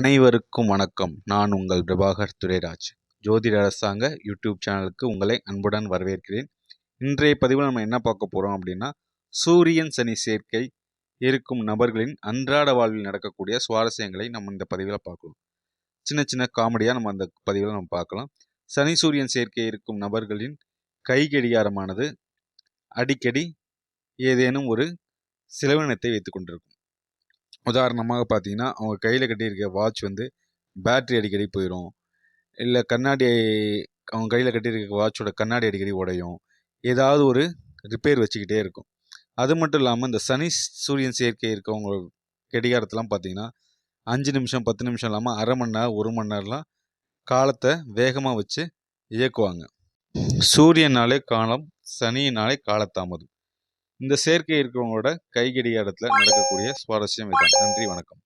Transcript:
அனைவருக்கும் வணக்கம். நான் உங்கள் பிரபாகர் துரைராஜ். ஜோதிட அரசாங்க யூடியூப் சேனலுக்கு உங்களை அன்புடன் வரவேற்கிறேன். இன்றைய பதிவில் நம்ம என்ன பார்க்க போகிறோம் அப்படின்னா சூரியன் சனி சேர்க்கை இருக்கும் நபர்களின் அன்றாட வாழ்வில் நடக்கக்கூடிய சுவாரஸ்யங்களை நம்ம இந்த பதிவில் பார்க்கலாம். சின்ன சின்ன காமெடியாக நம்ம அந்த பதிவில் நம்ம பார்க்கலாம். சனி சூரியன் சேர்க்கை இருக்கும் நபர்களின் கை கடிகாரமானது அடிக்கடி ஏதேனும் ஒரு செலவினத்தை வைத்து கொண்டிருக்கும். உதாரணமாக பார்த்தீங்கன்னா அவங்க கையில் கட்டியிருக்க வாட்ச் வந்து பேட்ரி அடிக்கடி போயிடும் இல்லை கண்ணாடி அவங்க கையில் கட்டியிருக்க வாட்சோட கண்ணாடி அடிக்கடி உடையும். ஏதாவது ஒரு ரிப்பேர் வச்சுக்கிட்டே இருக்கும். அது மட்டும் இல்லாமல் இந்த சனி சூரியன் சேர்க்கை இருக்கவங்க கடிகாரத்தெலாம் பார்த்தீங்கன்னா அஞ்சு நிமிஷம் பத்து நிமிஷம் இல்லாமல் அரை மணி நேரம் ஒரு மணி நேரம்லாம் காலத்தை வேகமாக வச்சு இயக்குவாங்க. சூரியனாலே காலம் சனியினாலே காலத்தாமதம். இந்த சேர்க்கை இருக்கிறவங்களோட கைகடிகாரத்தில் நடக்கக்கூடிய சுவாரஸ்யம் இதுதான். நன்றி வணக்கம்.